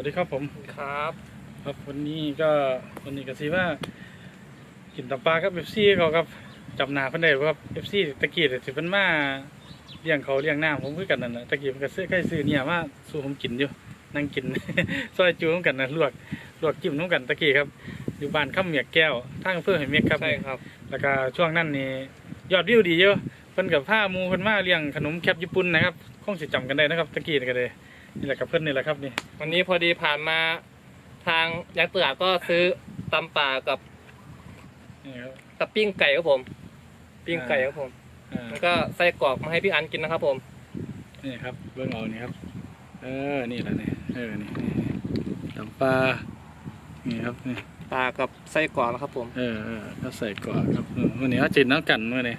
วัสดีครับผมครับ ครับวันนี้ก็วันนี้ก็สิว่ากินตับปลาครับเอฟซีเขาครับจำหนาเพิ่นได้บ่ครับเอฟซีตะกี้เนี่ยสิเพิ่นมาเลี้ยงเขาเลี้ยงน้ำผมคือกันนั่นน่ะตะกี้เพิ่นก็ซื้อใกล้ซื้อเนี่ยมาสู่ผมกินอยู่นั่งกิน ซอยจูนำกันนะลวกลวกจิ้มน้ำกันตะกี้ครับ อยู่บ้านข้ามเมียกแก้วทางอำเภอเหเมียกครับใช่ครับ แล้วก็ช่วงนั้นนี่ยอดวิวดีเยอะเพิ่นกับผ้าหมูเพิ่นมาเลี้ยงขนมแคปญี่ปุ่นนะครับคงสิจำกันได้นะครับตะกี้นี่ก็เลย นี่แหละกับเพิ่นนี่แหละครับนี่วันนี้พอดีผ่านมาทางยักษ์เตือก็ซื้อตำป่ากับนี่ครับกับปิ้งไก่ครับผม ปิ้งไก่ครับผมอ่าแล้วก็ไส้กรอกมาให้พี่อันกินนะครับ ผมนี่ครับเบื้องเอานี่ครับ เออนี่แหละนี่เออนี่นี่ตำปลานี่ครับนี่ปลากับไส้กรอกนะครับ ผมเออเออก็ใส่กรอกครับเออวันนี้เขาจินน้ำกันเมื่อนี้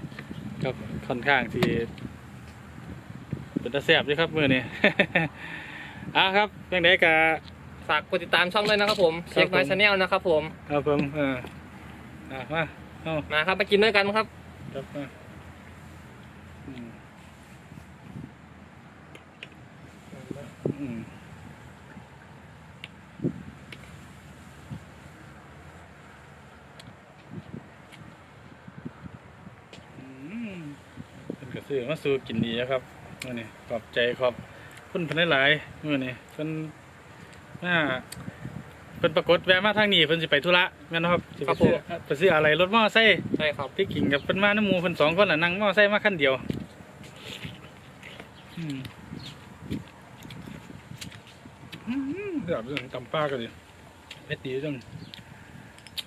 ครับค่อนข้างที่ เป็นตาแซ่บด้วยครับเมื่อนี้อะครับยังไงกะฝากกดติดตามช่องด้วยนะครับผมครับเช็คน้อยผมชาแนลนะครับผมครับผมเอออะมาเอามาครับมากินด้วยกันครับครับมาอืมอืมอืมเป็นกระสือมาสู่กินดีนะครับ เมื่อนี้ขอบใจขอบคุณเพิ่นหลายๆเมื่อนี้เพิ่นมาเพิ่นปรากฏแวะมาทางนี้เพิ่นสิไปธุระแม่นบ่ครับสิไปซื้อไปซื้ออะไรรถมอไซค์ใช่ครับที่กิ่งกับเพิ่นมาน้ำหมูเพิ่นสองคนน่ะนั่งมอไซค์มาคันเดียวอืมอืมเดี๋ยวเรื่องตำปลากันดิเผ็ดดีจัง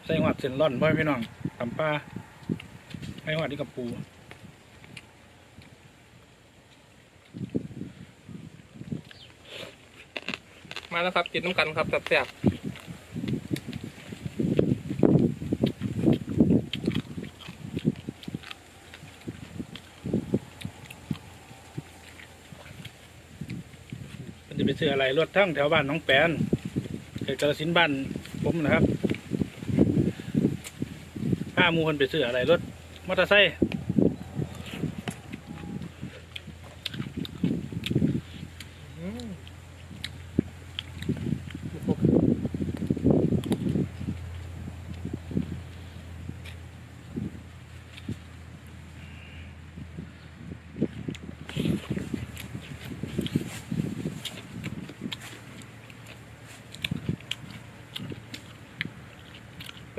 ใส่หวัดเส้นร่อนบ่ให้พี่น้องตำปลาให้หวัดนี่กับปู มาแล้วครับกินน้ำกันครับแซ่บมันจะไปซื้ออะไรรถทั้งแถวบ้านน้องแปนเขตกระสินธุ์บ้านผมนะครับข้ามูคนไปซื้ออะไรรถมอเตอร์ไซค์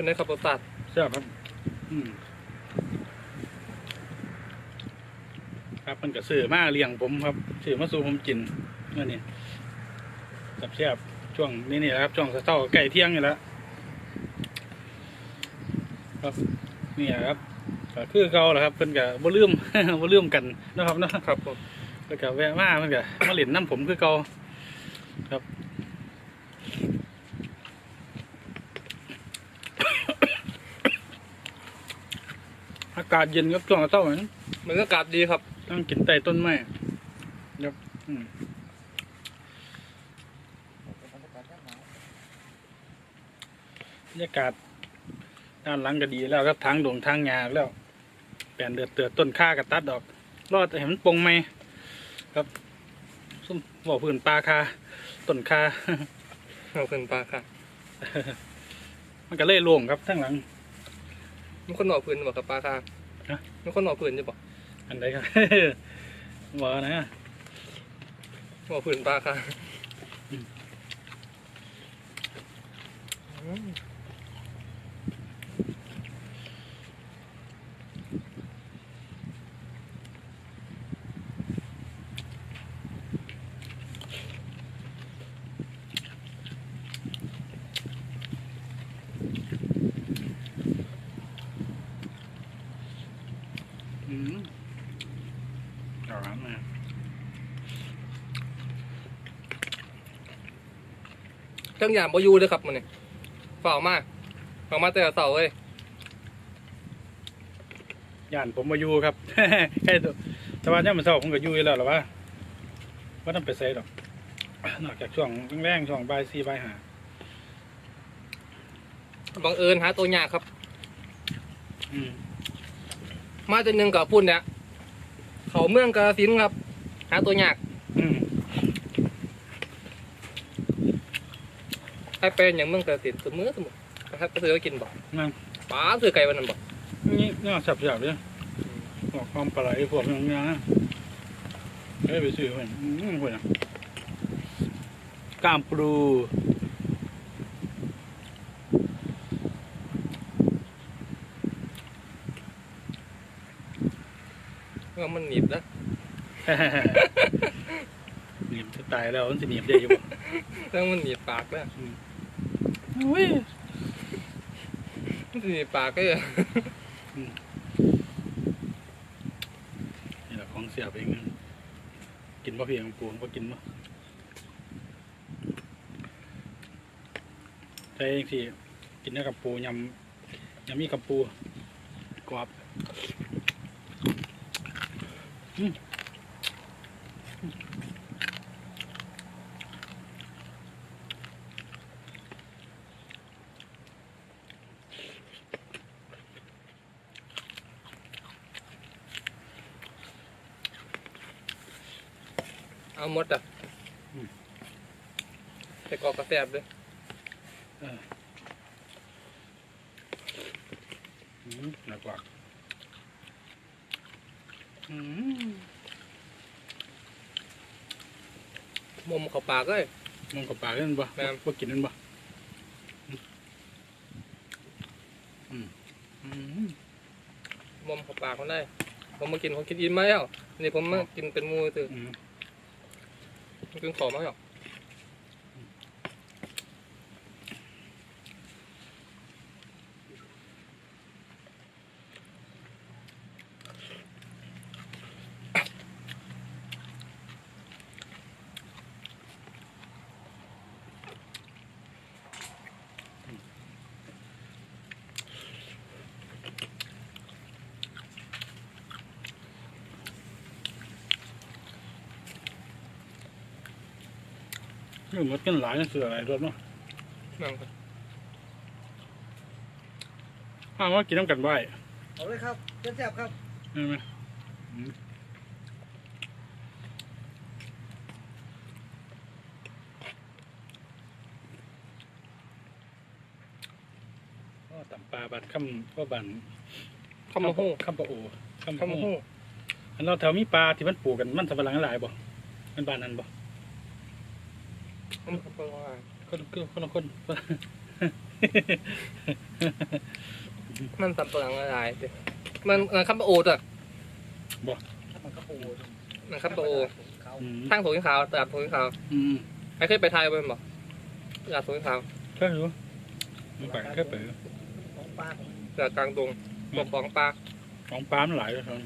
เป็นไงครับรสชาติใช่ครับอืมครับมันก็ซื้อมาเลี้ยงผมครับซื้อมาสู่ผมกินเมื่อนี้กับเชียบช่วงนี้นี่แหละครับช่วงเช้าๆใกล้เที่ยงนี่แหละครับนี่แหละครับก็คือเก่าแหละครับเพิ่นก็บ่ลืมบ่ลืมกันนะครับเนาะครับผมแล้วก็แวะมาเพิ่นก็มาเล่นน้ำผมคือเก่าครับ อากาศเย็นครับช่วงเช้าๆนั้นบรรยากาศดีครับต้องกินใต้ต้นไม้ครับอืมบรรยากาศด้านหลังก็ดีแล้วครับทางดงทางหญ้าแล้วแปลนเดือดเตือดต้นข้ากับตัดดอก รอดให้มันปงไหมครับซุ่มบ่อพื้นปลาคาต้นคาเอาขึ้นปลาค่ะมันก็เล่โล่งครับทั้งหลังมีคนหน่อพื้นบอกกับปลาค่ะฮะมีคนหน่อพื้นจะบอกอันใดครับว่านะหน่อพื้นปลาค่ะ อืม อืม อืมเอาละมา เค รื่องยามบอยูเลยครับมันเนี่ยเฝ้ามากเฝ้ามาแต่เสาเลยย่านผมมาอยู่ครับ แค่ตัวแต่ว่าเนี่ยามมันเศร้าผมก็อยู่อยู่แล้วหรอวะว่าต้องไปใส่ดอกนอกจากช่วงแรงๆช่วงบ่ายสี่บ่ายห้าบังเอิญหาตัวยากครับอืมมาจนหนึ่งกับพุ่นเนี่ยเขาเมืองกาฬสินธุ์ครับ หาตัวยาก อืม ให้เป็นอย่างเมืองกระสินสมือสมุนะครับก็ซื้อก็กินบ่นั่นป้าซื้อไก่วันนั้นบ่นี่น่าสับๆเลยออกความปลาไหลพวกอย่างเงี้ยนะเอ้ยไปซื้อมันอืมคนอะกล้ามปลูเมื่อมันหนีบนะหนีบจะตายแล้วมันสิหนีบได้อยู่บ่เรื่องมันหนีบปากนะอุ้ย มันสิหนีบปากก็เลยนี่แหละของเสียบเองกินบ่เพียงปูบ่กินบ่แต่เองสิกินได้กับปูยำยำมีกับปูกรอบอืม เอาหมดอะแต่กรอกกระแสบเลยอืมหนักกว่าอืมมุมเข้าปากเลย มันกับปลาเล่นบ่แม่นบ่กินนั่นบ่อืมอืมมุมเข้าปากมันได้ผมมากินผมกินอิ่มมาแล้วนี่ผมมากินเป็นหมูตื่นอืม กินขอ นี่หมดกันหลายนั่นคืออะไรรถเนาะนั่งครับอ้าวว่ากินน้ำกันบ่อยเอาเลยครับแซ่บๆครับใช่ไหมอืมอ๋อต่ำปลาบัดค่ำก็บันข้าวมาหู้ค่ำปลาโอค่ำข้าวมาหู้อันเราแถวมีปลาที่มันปลูกกันมันสำปะหลังหลายบ่มันบ้านนั้นบ่ข้าวมาหู้ คนคนคนละคนมันสับปะหลังละลายสิมันมันข้าวปลาโอจ้ะถ้ามันกระปูมันข้าวปลาโอเขาอืมทางถุงขาวตลาดถุงขาวอืมไอ้เคยไปไทยไปบ่ตลาดถุงขาวแค่รู้มันไปแค่เปิดของป้าผมตลาดกลางดงบอกของปลาของปลามันหลายแล้วท่าน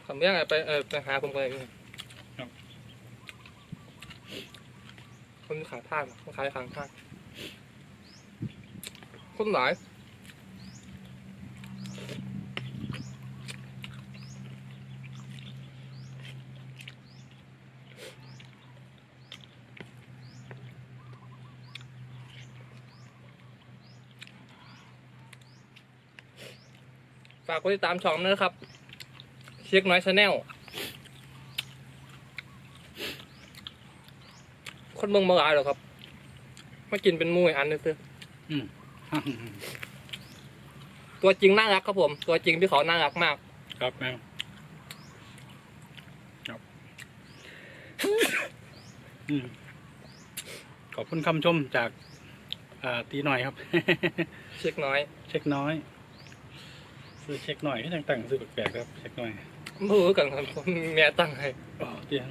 ทำยังไงไปเออไปหาผมกันเลยคนขายทางคนขายขางทางคนหลายฝากกดติดตามช่องด้วยนะครับ เช็คน้อยชาแนลคนเมืองมาหลายหรอกครับมากินเป็นหมูอีกอันนึงคือตัวจริงน่ารักครับผม ตัวจริงพี่เขาน่ารักมาก ครับแมวครับอืมขอบคุณคำชมจากอ่าตีหน่อยครับ เช็คน้อย เช็คน้อย ซื้อเช็คหน่อยก็ยังแต่งซื้อแปลกๆครับ เช็คหน่อย มือกันครับผมแม่ตั้งให้อ๋อเตียง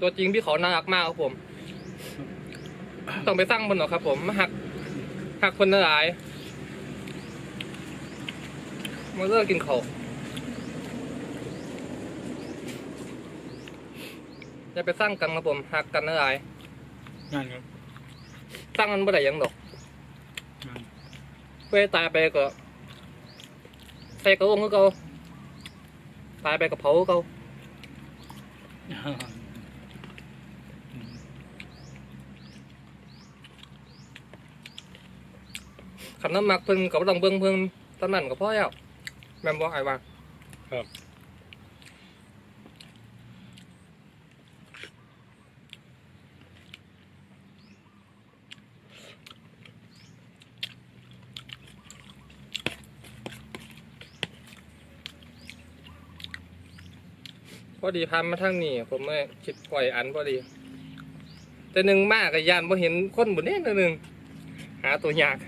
ตัวจริงพี่เขาน่ารักมากครับผม ต้องไปสร้างบนหรอกครับ ผมหักหักคนละหลายมาเลิกกินเขาวอย่าไปสร้างกันครับผมหักกันละหลายงานครับสร้างมันบ่ได้ยังดอกงานเว้ยตายไปก็ใส่กระวงก็เก่า ตายไปกับเผาเขาขัน้ำหมักเพิ่นกับต้องเบิ้งเพิ่นตอนนั้นก็พ่อแล้วแม่นบ่ไอ้ว่าครับ อดีพันมาทางนี้ผมเลยคิดปล่อยอันพอดี แต่หนึ่งมากกับยานพอเห็นคนบนนี้นิดนึงหาตัวยาก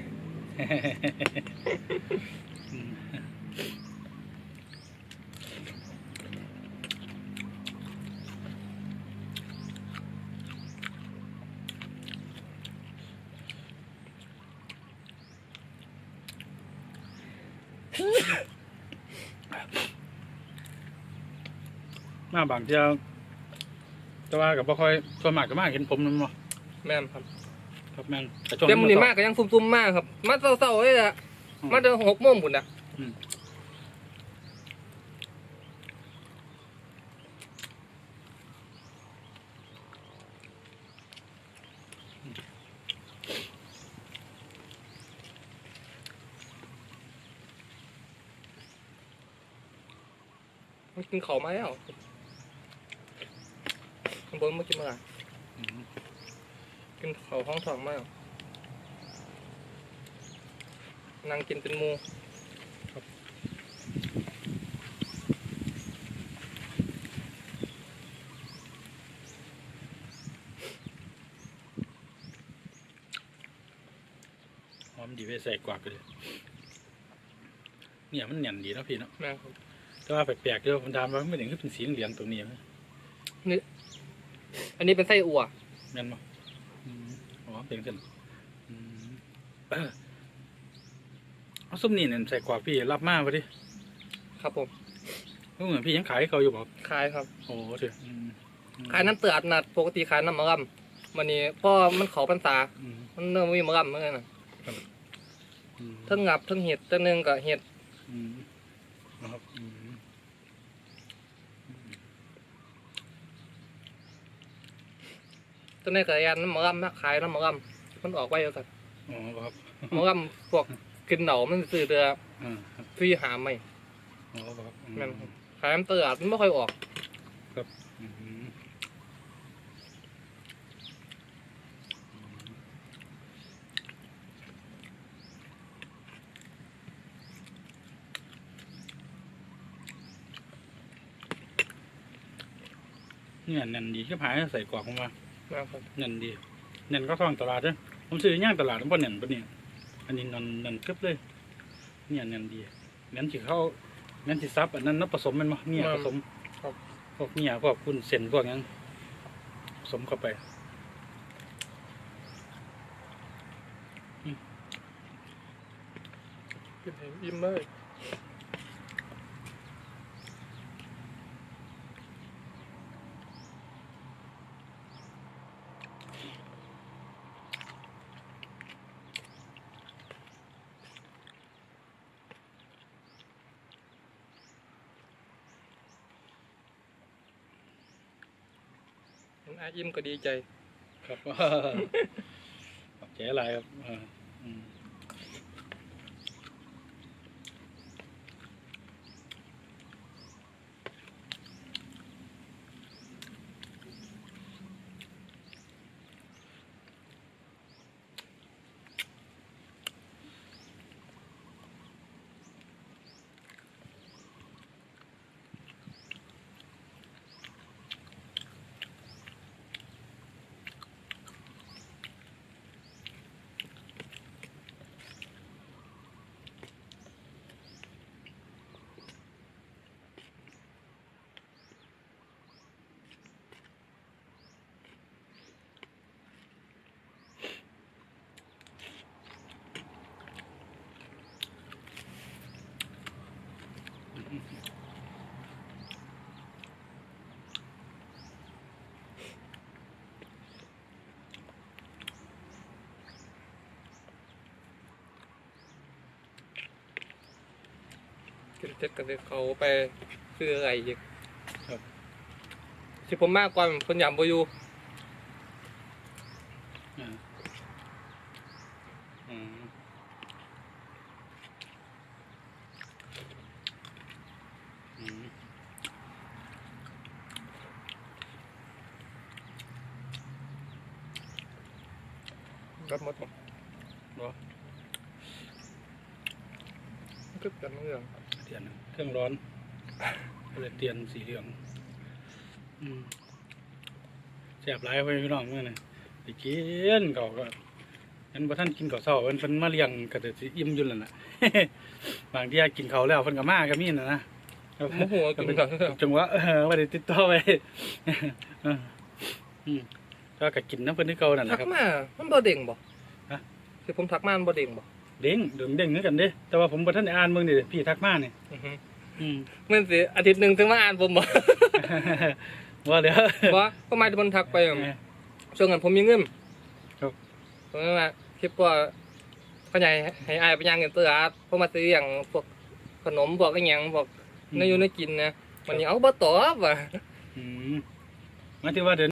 มาบางเที่ยวแต่ว่ากับบ่ค่อยส่วนมากก็มาเห็นผมนั่นบ่แม่นครับครับแม่นแต่ช่วงเต็มอมันี่ก็มากก็ยังซุ่มๆมากครับ มาเศร้าๆเลยอะมาเดินหกโมงบุญอะอืมมันกินเขาวมาแล้ว ข้างบนมากินมาอืมกินเขาวห้องทองมาแล้วนั่งกินเป็นหมูหอมดีไปใส่กวาดไปเลยเนี่ยมันเนียนดีเนาะพี่เนาะแม่นครับแต่ว่าแปลกๆเด้อผมถามว่ามันเป็นหยังคือเป็นสีเหลืองๆตรงนี้ไหม อันนี้เป็นไส้อั่วแม่นบ่อืมอ๋อเป็นกันอืมเออเอาส้มนี่เนี่ยใส่กวาดพี่รับมาพอดิครับผมก็เหมือนพี่ยังขายให้เขาอยู่บอกขายครับ โอ้โหเถอะอืมอืมขายน้ำเตือดนัดปกติขายน้ำมะรำวันนี้พ่อมันเขาพรรษาอืมมันเริ่มมีมะรำเมื่อไงน่ะอืม ทั้งงับทั้งเห็ดทั้งหนึงกับเห็ด อืมนะครับอืม ทั้งนี้กับยันน้ำมะรำนะขายน้ำมะรำมันออกไว้แล้วกันอ๋อครับมะรำพวกกินเหนามันซื้อเดืออ่าครับฟรีหาไม่อ๋อครับอืมแม่นครับขายน้ำเตือดมันไม่ค่อยออก อืมเนี่ยนันดีก็พายใส่กรอกผมว่า นะครับนันดีนันก็ท่องตลาดเด้อผมซื้อย่างตลาดผมบ่เนันปะเนี่ยอันนี้นันนันกึบเลย เนี่ยนันดีนันสิเข้านันสิซับอันนั้นนับผสมแมันมาเนี่ยผสมพวกเนี่ยพวกคุณเส้นพวกหยังผสมเข้าไปกินให้อิ่มเลย มันอาอิ่มก็ดีใจ ครับ ขอบใจอะไรครับอ่าอืม กินเสร็จก็เลยเขาไปซื้ออะไรอีกครับที่ผมมาก่อนเพิ่นยามบ่อยู่อ่าอืมอืมรับหมดบ่บ่กึกกันเรื่องเตียนเครื่องร้อนก็เลยเตียนสีเหลืองอืมแสบหลายไปพี่น้องเมื่อนี่ไปกินเขาก็ยันบ่ท่านกินข้าวเช้าเพิ่นเพิ่นมาเลี้ยงก็จะสิอิ่มอยู่แล้วน่ะ บางทีกินข้าวแล้วเพิ่นก็มาก็มีน่ะนะโมโหกินกันจังหวะเออว่าได้ติดต่อไปเอออืมก็ก็กินน้ำเพิ่นที่เก่านั่นแหทัละกครับมามันบ่เด้งบ่ฮะที่ผมทักมามันบ่เด้งบ่ เด้งเด้งเด้งคือกันเด้แต่ว่าผมบ่ทันได้อ่านเบิ่งนี่พี่ทักมานี่อือฮึอืมแมันสิอาทิตย์หนึงถึงมาอ่านผมบ่ว่าเดี๋ยวบ่ก็หมายถึงเพิ่นทักไปเออช่วงนั้นผมมีเงินครับผมก็ว่าคลิปว่าเขาใหญ่ให้อายไปย่างเงินเตืออาร์ตผมมาซื้ออย่างพวกขนมพวกอหยังพวกเนื้ออยู่เนื้อกินนะวันนี้เอาบ่ตอบว่ะอืมหมายถึงว่าเดี๋ยว